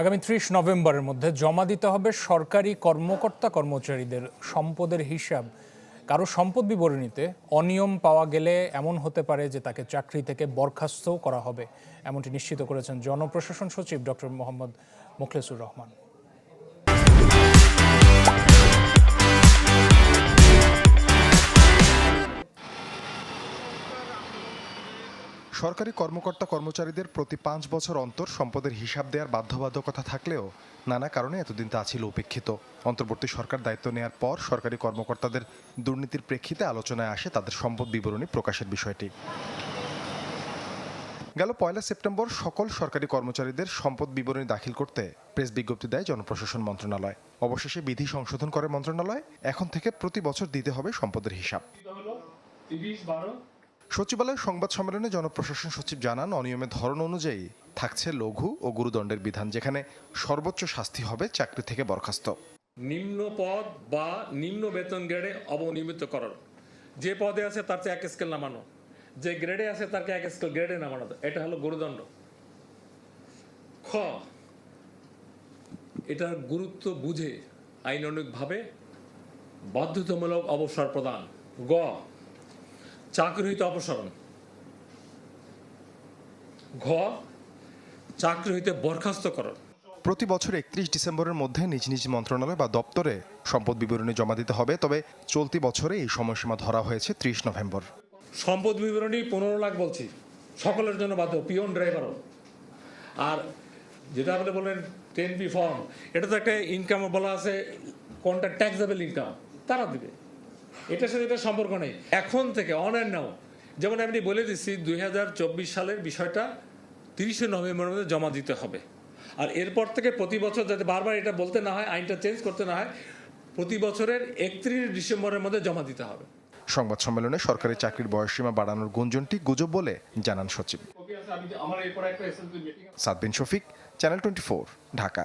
আগামী ত্রিশ নভেম্বরের মধ্যে জমা দিতে হবে সরকারি কর্মকর্তা কর্মচারীদের সম্পদের হিসাব। কারও সম্পদ বিবরণীতে অনিয়ম পাওয়া গেলে এমন হতে পারে যে তাকে চাকরি থেকে বরখাস্তও করা হবে, এমনটি নিশ্চিত করেছেন জনপ্রশাসন সচিব ডক্টর মোহাম্মদ মুখলেসুর রহমান। সরকারি কর্মকর্তা কর্মচারীদের প্রতি পাঁচ বছর অন্তর সম্পদের হিসাব দেওয়ার বাধ্যবাধকতা থাকলেও নানা কারণে এতদিন তা ছিল উপেক্ষিত। অন্তর্বর্তী সরকার দায়িত্ব নেয়ার পর সরকারি কর্মকর্তাদের দুর্নীতির প্রেক্ষিতে আলোচনায় আসে তাদের সম্পদ বিবরণী প্রকাশের বিষয়টি। গেল পয়লা সেপ্টেম্বর সকল সরকারি কর্মচারীদের সম্পদ বিবরণী দাখিল করতে প্রেস বিজ্ঞপ্তি দেয় জনপ্রশাসন মন্ত্রণালয়। অবশেষে বিধি সংশোধন করে মন্ত্রণালয়, এখন থেকে প্রতি বছর দিতে হবে সম্পদের হিসাব। সচিবালয় সংবাদ সম্মেলনে জনপ্রশাসন সচিব জানান অনিয়মের ধরন অনুযায়ী থাকছে লঘু ও গুরুদণ্ডের বিধান, যেখানে সর্বোচ্চ শাস্তি হবে চাকরি থেকে বরখাস্ত। নিম্ন পদ বা নিম্ন বেতন গ্রেডে অবনিয়মিত অবনিয়মিতকরণ যে পদে আছে তার চেয়ে এক স্কেল নামানো। যে গ্রেডে আছে তাকে এক স্কেল গ্রেডে নামানো। এটা হলো গুরুদণ্ড। খ, এটার গুরুত্ব বুঝে আইনানুগভাবে বাধ্যতামূলক অবসর প্রদান। গ চাকরি হইতে অপসারণ। ঘ চাকরি হইতে বরখাস্ত বরখাস্তকরণ। প্রতি বছর একত্রিশ ডিসেম্বরের মধ্যে নিজ নিজ মন্ত্রণালয় বা দপ্তরে সম্পদ বিবরণী জমা দিতে হবে তবে চলতি বছরে এই সময়সীমা ধরা হয়েছে ত্রিশ নভেম্বর। সম্পদ বিবরণী পনেরো লাখ বলছি সকলের জন্য বাধ্য পিয়ন ড্রাইভারও আর যেটা আপনি বললেন টেন বি ফর্ম এটা তো একটা ইনকাম বলা আছে কোনটা ট্যাক্সেবল ইনকাম তারা দিবে। এটার সাথে এটা সম্পর্ক নেই। এখন থেকে অন অ্যান্ড নাও যেমন আমি বলে দিচ্ছি দুই হাজার চব্বিশ সালের বিষয়টা তিরিশে নভেম্বরের মধ্যে জমা দিতে হবে। আর এরপর থেকে প্রতি বছর যাতে বারবার এটা বলতে না হয় আইনটা চেঞ্জ করতে না হয় প্রতি বছরের একত্রিশ ডিসেম্বরের মধ্যে জমা দিতে হবে। সংবাদ সম্মেলনে সরকারি চাকরির বয়সসীমা বাড়ানোর গুঞ্জনটি গুজব বলে জানান সচিব। মিটিং সাদবিন শফিক চ্যানেল টোয়েন্টি ঢাকা।